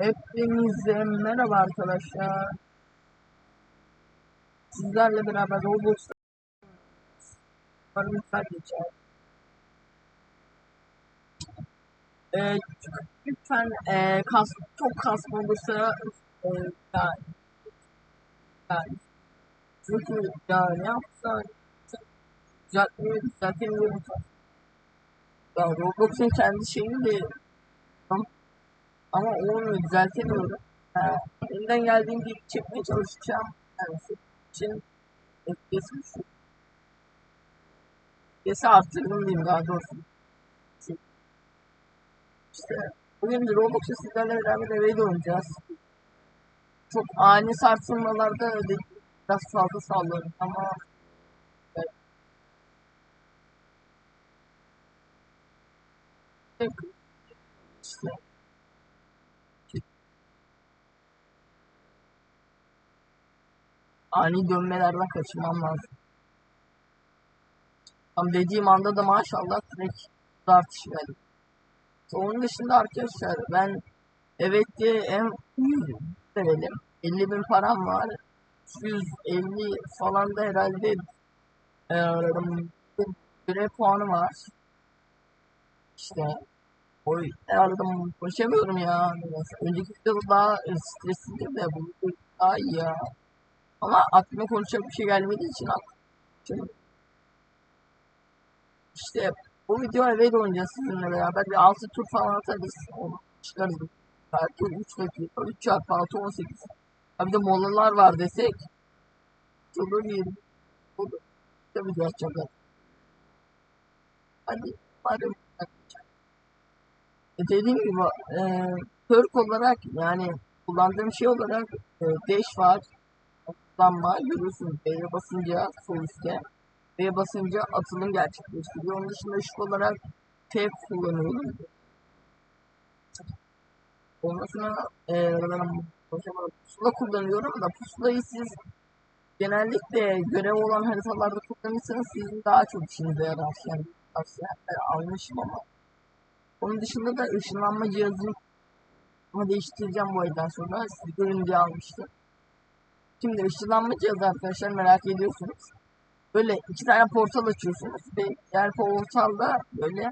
Hepinize merhaba arkadaşlar. Sizlerle beraber Roblox'ta güzel geçer. Ee, lütfen e, kas, çok kasma olursa e, yani, yani çünkü ya ne yapsa düzeltmeyi düzeltemiyorum. Ya Roblox'un kendi şeyini de ama onu düzeltemiyorum. Ee, elimden geldiğince çekmeye çalışacağım. Yani için FPS düşük. FPS'i arttırdım diyeyim daha doğrusu. İşte bugün de Roblox'u sizlerle beraber eve oynayacağız. Çok ani sarsılmalarda öyle biraz fazla sallıyorum ama evet. İşte ani dönmelerden kaçınmam lazım. Tam dediğim anda da maşallah direkt artış geldi. Onun dışında arkadaşlar ben evet diye en 100 verelim. 50 bin param var. 150 falan da herhalde e, bir puanı var. İşte oy herhalde konuşamıyorum ya. Önceki videoda daha stresliydim de bu daha iyi ya. Ama aklıma konuşacak bir şey gelmediği için aklıma. İşte bu video eve de oynayacağız sizinle beraber. Bir 6 tur falan atarız. Onu çıkarız. Belki 3 dakika. 3 çarpı 6 18. Ha bir de molalar var desek. Çok iyi. Bu da bir video açacağım. Hadi. Hadi. E dediğim gibi e, perk olarak yani kullandığım şey olarak e, dash var hızlanma görüyorsunuz B'ye basınca sol üstte B'ye basınca atılım gerçekleştiriyor. Onun dışında ışık olarak T kullanıyorum. Ondan sonra e, pusula kullanıyorum da pusulayı siz genellikle görev olan haritalarda kullanırsanız sizin daha çok işinize yarar. Yani tavsiye almışım ama. Onun dışında da ışınlanma cihazını değiştireceğim bu aydan sonra. Siz görün diye almıştım. Şimdi ışınlanma cihazı arkadaşlar merak ediyorsunuz. Böyle iki tane portal açıyorsunuz ve diğer portalda böyle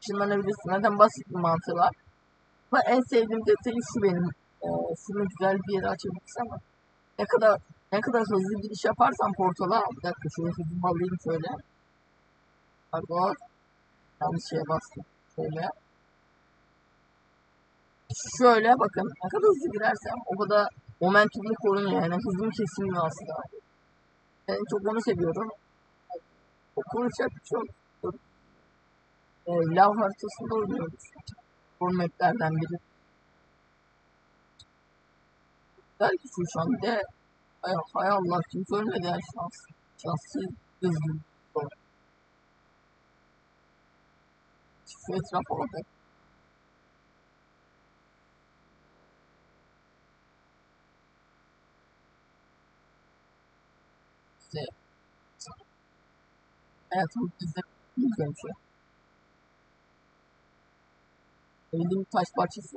ışınlanabilirsiniz. Zaten basit bir mantığı var. Ama en sevdiğim detayı şu benim. Ee, şunu güzel bir yere açabilirsem ama ne kadar ne kadar hızlı giriş yaparsan portala bir dakika şöyle hızlı alayım şöyle. Pardon. Yanlış şeye bastım. Şöyle. Şöyle bakın ne kadar hızlı girersem o kadar momentumu korunuyor yani hızım kesilmiyor aslında. Ben çok onu seviyorum. O konuşacak çok e, lav haritasında oynuyoruz. Formatlerden biri. Belki şu şu an de hay, hay Allah kimse ölmedi ya şans. Şanssız düzgün. Şu etrafa bakın. İşte hayatım bizde bir şey. Bildiğim taş parçası.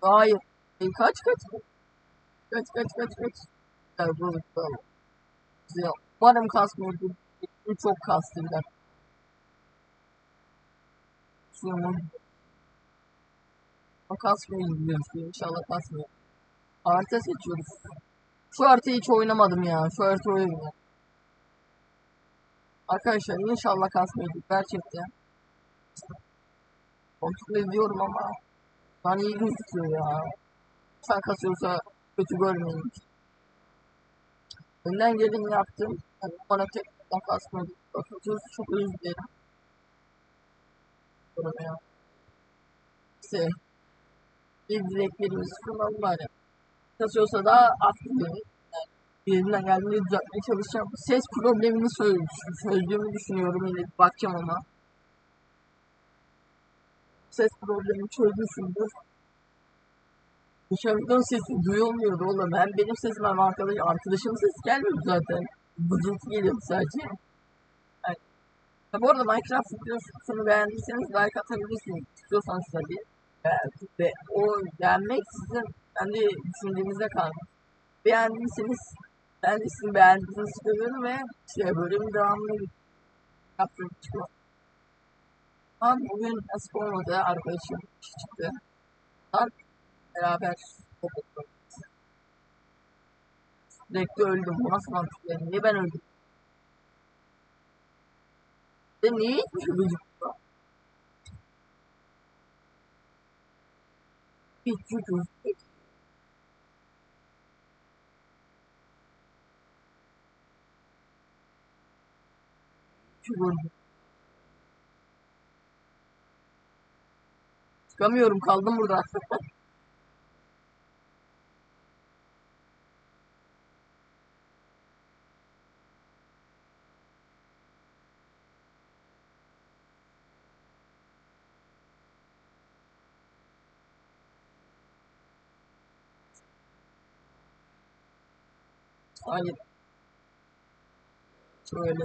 Hayır. E, kaç kaç. Kaç kaç kaç kaç. Güzel böyle böyle. Güzel. Umarım kasmıyor. Çok kastı Şunu o kasmıyor gidiyoruz. İnşallah kasmıyor. Harita seçiyoruz. Şu haritayı hiç oynamadım ya. Şu harita oynamadım. Arkadaşlar inşallah kasmıyor gerçekten. Kontrol ediyorum ama an iyi gözüküyor ya. Sen kasıyorsa kötü görmeyin. Önden gelin yaptım. Yani bana tek kasmadı. Bakıyorsunuz çok özür dilerim. Durmuyor. İşte bir dileklerimizi sunalım bari. Kasıyorsa da affedin. Yani birinden geldiğinde düzeltmeye çalışacağım. Ses problemini çözdüğümü düşünüyorum. Yine bakacağım ama. Ses problemi çözmüşümdür. Dışarıdan sesi duyulmuyordu oğlum. Hem benim sesim hem arkadaş, arkadaşımın sesi gelmiyor zaten. Bızıltı geliyordu sadece. Bu arada Minecraft videosunu beğendiyseniz like atabilirsiniz. İstiyorsanız tabii. Evet. Ve o beğenmek sizin kendi düşüncenize kalmış. Beğendiyseniz ben de sizin beğendiğinizi görüyorum ve şey bölümün devamını yaptım çıkıyor. Ama bugün nasip olmadı arkadaşım çıktı. Dark beraber okuduk. Sürekli öldüm. Bu nasıl mantıklı? Niye ben öldüm? Ve niye gözükmüyor? Hiç gördüm. Çıkamıyorum kaldım burada. Hayır. Şöyle.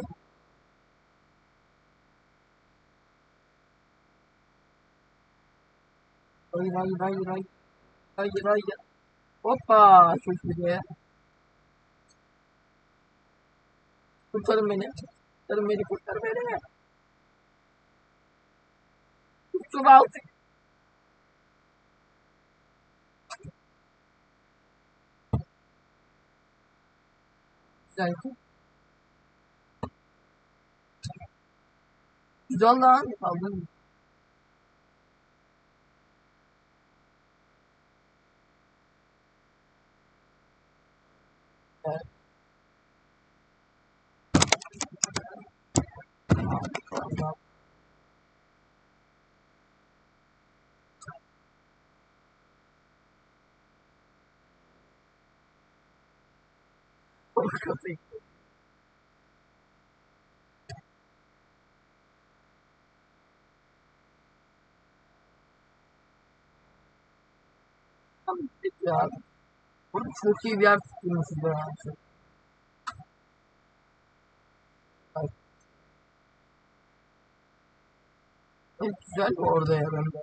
Hayır hayır hayır hayır. Hayır hayır. Hoppa. İyi. Kurtarın beni. Kurtarın beni kurtarın beni. Kurtul artık. Güzel. Güzel lan. Aldım. Evet. Peki abi. Burada çok iyi bir yer tutturmuşuz. Ay, Evet, güzel bu orada ya bende.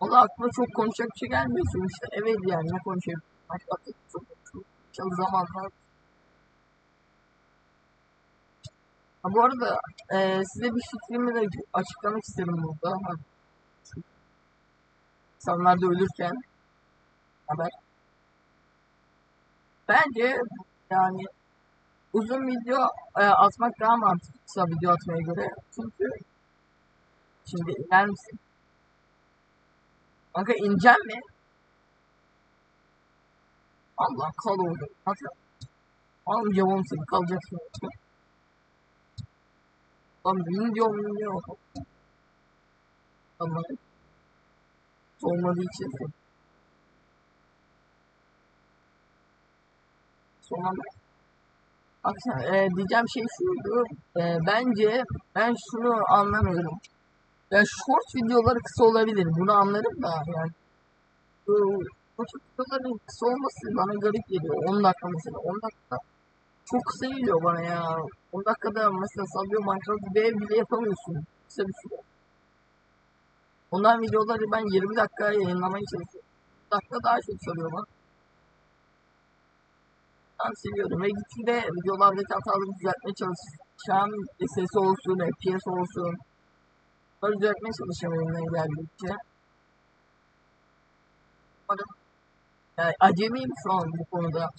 Valla aklıma çok konuşacak bir şey gelmiyor sonuçta. Evet yani ne konuşayım. Minecraft'ta çok çalışan zamanlar. Ha, bu arada e, size bir fikrimi de açıklamak isterim burada. Ha, insanlar da ölürken haber. Bence yani uzun video e, atmak daha mantıklı kısa video atmaya göre. Çünkü şimdi iner misin? Kanka ineceğim mi? Allah kal oldu. Nasıl? Almayacağım oğlum seni kalacaksın. Lan bin diyorum. Tamam. Olmadığı için. Sonra Akşam e, diyeceğim şey şuydu. E, bence ben şunu anlamıyorum. Ya short videoları kısa olabilir. Bunu anlarım da yani. Bu videoların kısa olması bana garip geliyor. 10 dakika mesela. 10 dakika çok kısa geliyor bana ya. 10 dakikada mesela sallıyor Minecraft bir ev bile yapamıyorsun. Kısa bir süre. Ondan videoları ben 20 dakika yayınlamaya çalışıyorum. 10 dakika daha çok sarıyor bana. Ben seviyorum ve gitgide videolardaki hataları düzeltmeye çalışacağım. Sesi olsun, FPS olsun. Bunları düzeltmeye çalışacağım elimden geldikçe. Umarım yani acemiyim şu an bu konuda.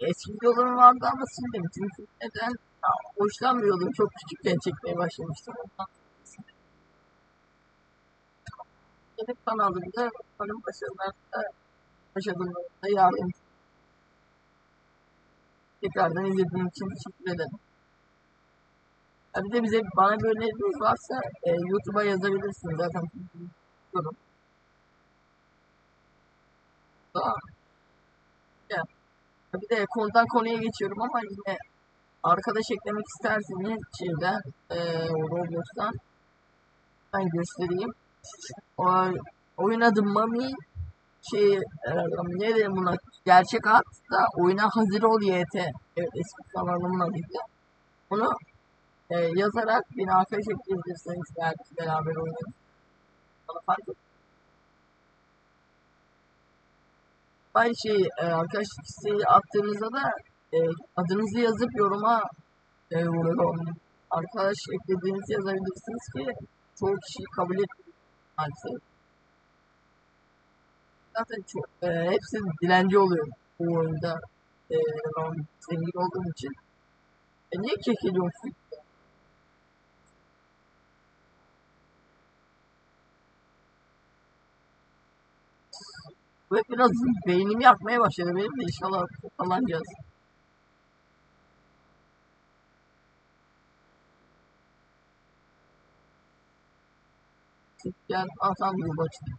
Eski videolarım vardı ama sildim. Çünkü neden? Ya, hoşlanmıyordum. Çok küçükken çekmeye başlamıştım. Benim kanalımda umarım başarılarda yaşadığımda yardım Tekrardan izlediğiniz için teşekkür ederim. Ha bir de bize bana bir öneriniz varsa e, YouTube'a yazabilirsiniz zaten. Daha. Ya. Bir de konudan konuya geçiyorum ama yine arkadaş eklemek isterseniz şeyden e, Roblox'tan ben göstereyim. O, oyun adı Mami şey e, ne diyeyim buna gerçek hayatta oyuna hazır ol YT evet, eski kanalımın adıydı. Bunu e, yazarak beni arkadaş ekleyebilirsiniz belki beraber oynarız. Bana fark et. Aynı şey e, arkadaşlık isteği attığınızda da e, adınızı yazıp yoruma e, vuruyorum. Arkadaş eklediğinizi yazabilirsiniz ki çoğu kişi kabul etmiyor maalesef. Zaten çok, e, hepsi dilenci oluyor bu oyunda. E, zengin olduğum için. E, niye kekeliyorsun? Ve biraz beynimi yakmaya başladı benim de inşallah toparlanacağız. Gel Hasan başına.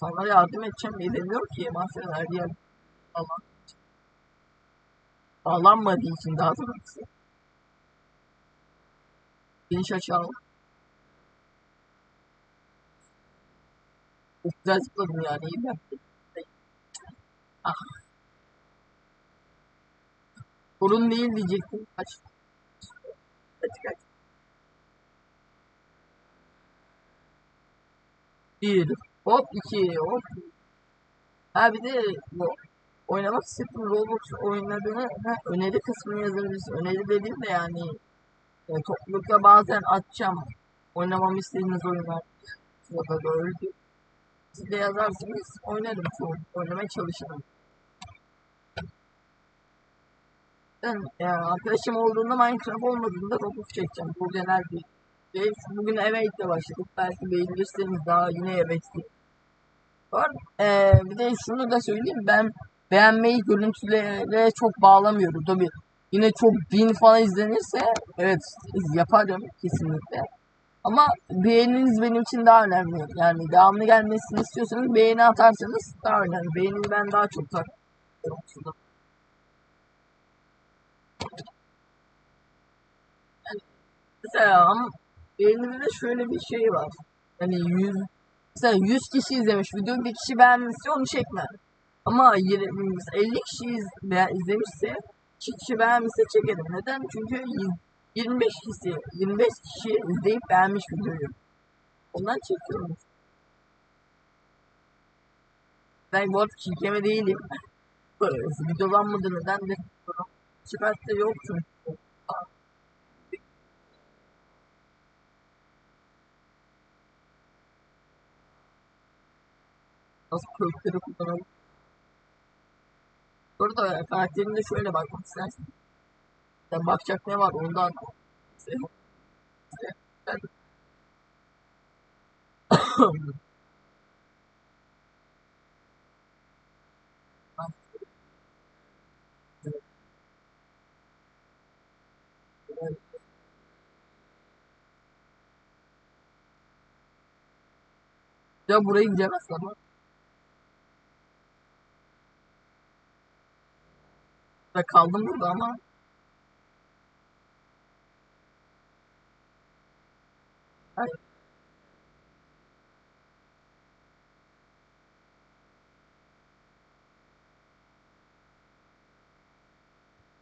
Sana yardım edeceğim edemiyor ki mahzen her yer Allah. Bağlanmadığı için daha doğrusu. Geniş aşağı. Çok güzel zıpladım yani iyi yaptım. Ah. Sorun değil diyecektim. Kaç. Kaç kaç. Bir. Hop iki. Hop. Ha bir de bu oynamak istediğim Roblox oyunlarını ha, öneri kısmını yazabilirsin. Öneri dediğim de yani e, toplulukta bazen açacağım. Oynamamı istediğiniz oyunlar. Sırada da öyle. Siz de yazarsınız. Oynarım. Oynamaya çalışırım. Ben e, arkadaşım olduğunda Minecraft olmadığında Roblox çekeceğim. Bu genel bir şey. Bugün Evate'le başladık. Belki beğenirseniz daha yine Evate'li var. Ee, bir de şunu da söyleyeyim. Ben beğenmeyi görüntülere çok bağlamıyorum. Tabi yine çok bin falan izlenirse evet yaparım kesinlikle. Ama beğeniniz benim için daha önemli. Yani devamlı gelmesini istiyorsanız beğeni atarsanız daha önemli. Beğenini ben daha çok takıyorum. Yani mesela ama beğenide de şöyle bir şey var. Hani 100 mesela 100 kişi izlemiş video bir kişi beğenmişse onu çekmem. Ama 20, 50 kişi izlemişse 2 kişi beğenmişse çekerim. Neden? Çünkü 25 kişi 25 kişi izleyip beğenmiş videoyu. Ondan çekiyorum. Ben bu arada çekeme değilim. Videodan mıdır neden de Çıkartta yok çünkü. Nasıl kökleri kullanalım. Burada karakterinde şöyle bakmak istersin. Sen bakacak ne var ondan. Ya buraya gidemez ama. Kaldım burada ama. Hayır.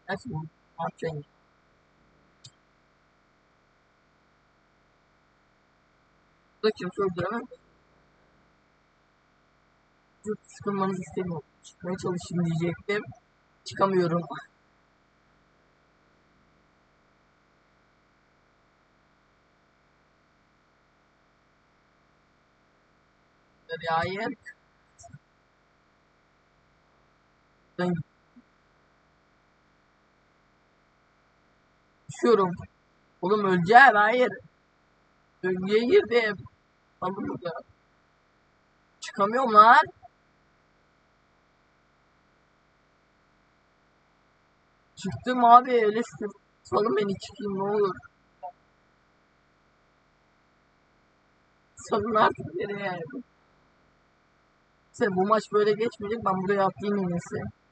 Nasıl bu? Ne yapacaksın? Burada kimse öldüremez. Çok sıkılmanızı istemiyorum. Çıkmaya çalışayım diyecektim. Çıkamıyorum. Hayır. Ben düşüyorum. Oğlum öleceğim. Hayır. Döngüye girdim. Lan burada. Çıkamıyorum lan. Çıktım abi öyle şükür. Salın beni çıkayım ne olur. Salın artık nereye? Neyse bu maç böyle geçmeyecek. Ben buraya atlayayım iyisi.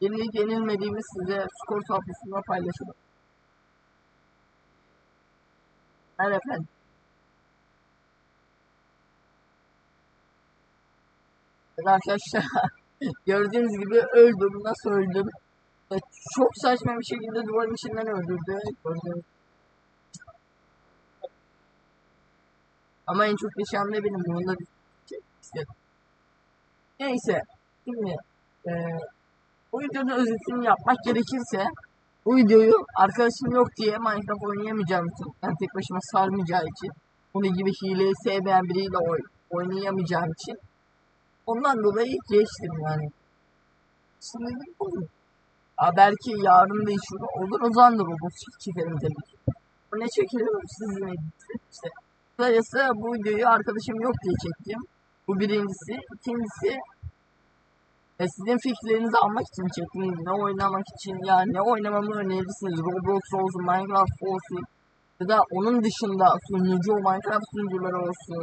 Yenilip yenilmediğimi size skor tablosunda paylaşırım. Evet efendim. Arkadaşlar gördüğünüz gibi öldüm. Nasıl öldüm? Çok saçma bir şekilde duvarın içinden öldürdü. Gördüğünüz Ama en çok yaşayan da benim. Bunu da şey istedim. Neyse. Şimdi eee bu videonun özetini yapmak gerekirse bu videoyu arkadaşım yok diye Minecraft oynayamayacağım için ben tek başıma sarmayacağı için onun gibi hileyi sevmeyen biriyle oy oynayamayacağım için ondan dolayı geçtim yani. Şimdi olur. Ha belki yarın değişir olur o zaman da robot çekerim tabii ki. Ne çekelim sizinle işte. Kısacası bu videoyu arkadaşım yok diye çektim. Bu birincisi. İkincisi e, sizin fikirlerinizi almak için çektim. Ne oynamak için ya ne oynamamı önerirsiniz. Roblox olsun, Minecraft olsun. Ya da onun dışında sunucu Minecraft sunucuları olsun.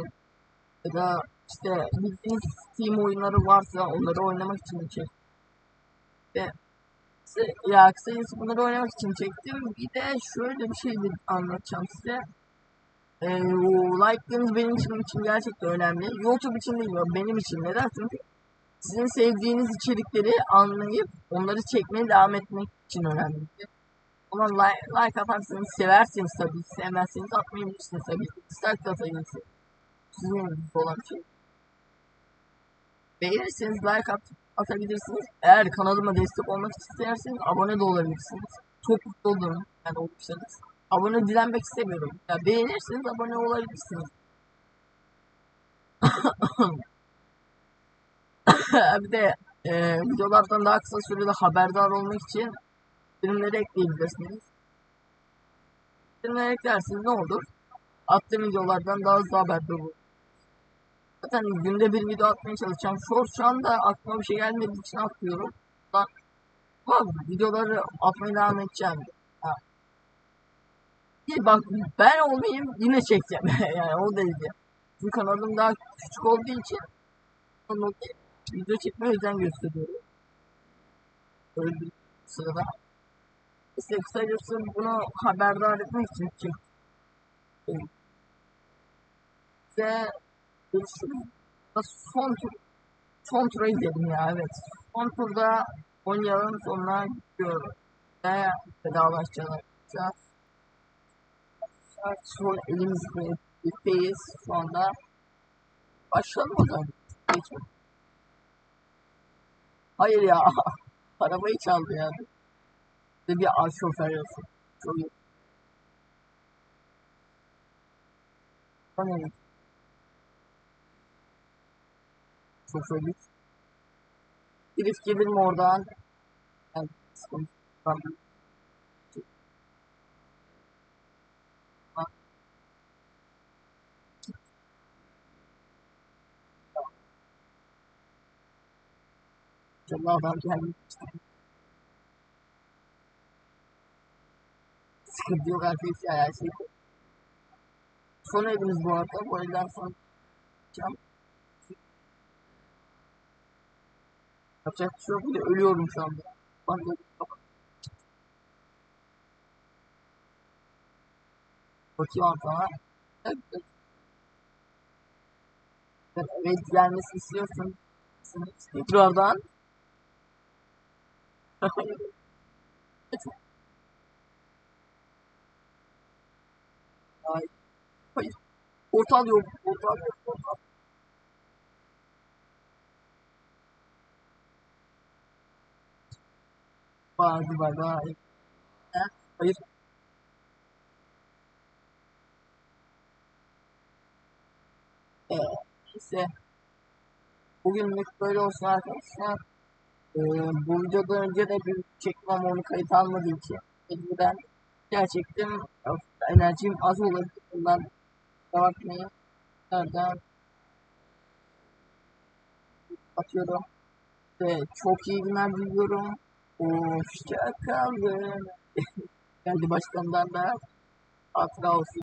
Ya da işte bildiğiniz Steam oyunları varsa onları oynamak için çektim. Ve ya kısacası bunları oynamak için çektim. Bir de şöyle bir şey anlatacağım size. Ee, o like'larınız benim için, için gerçekten önemli. YouTube için değil, benim için. Neden? Çünkü sizin sevdiğiniz içerikleri anlayıp onları çekmeye devam etmek için önemli. Ama like, like atarsanız seversiniz tabii. Sevmezseniz atmayabilirsiniz tabii. Dislike de atabilirsiniz. Sizin elinizde olan şey. Beğenirseniz like at, atabilirsiniz. Eğer kanalıma destek olmak isterseniz abone de olabilirsiniz. Çok mutlu olurum yani olursanız. Abone dilenmek istemiyorum. Ya beğenirseniz abone olabilirsiniz. bir de e, videolardan daha kısa sürede haberdar olmak için bildirimleri ekleyebilirsiniz. Bildirimleri eklerseniz ne olur? Attığım videolardan daha hızlı haberdar olur. Zaten günde bir video atmaya çalışacağım. Short şu anda aklıma bir şey gelmediği için atmıyorum. Ama videoları atmaya devam edeceğim. Ha. Bak ben olmayayım yine çekeceğim yani o derece. Çünkü kanalım daha küçük olduğu için dolayı video çekmeye özen gösteriyorum. Bir sırada. İşte kısacası bunu haberdar etmek için çektim. Ve görüşürüz. Son tur son tura gidelim ya evet. Son turda oynayalım sonra gidiyorum. Ve vedalaşacağız. Son elimizde birlikteyiz şu anda. Başlayalım o zaman. Geçelim. Hayır ya. Arabayı çaldı ya. Ve bir az şoför yazıyor. Çok iyi. Ne? Şoförlük. Drift gelir mi oradan? Yani, sıkıntı. Tamam. Canlı adam gelmiş. Sıkıntı yok arkadaşlar her şey. Son evimiz bu arada. Bu evden sonra yapacağım. Yapacak bir şey yok. Bir de ölüyorum şu anda. Ben de Bakayım arkama. Evet. Evet gelmesini istiyorsun. Tekrardan. Hayır. Hayır. Portal yok. Portal yok. Portal. Hadi bay bay. Ha? Hayır. Ee, neyse. Bugünlük böyle olsun arkadaşlar. Ee, bu videodan önce de bir çektim ama onu kayıt almadığı için mecburen gerçekten enerjim az olabilir. Bundan da bakmayın. Nereden atıyorum. Ve çok iyi günler diliyorum. Hoşçakalın. Geldi başkandan da hatıra olsun.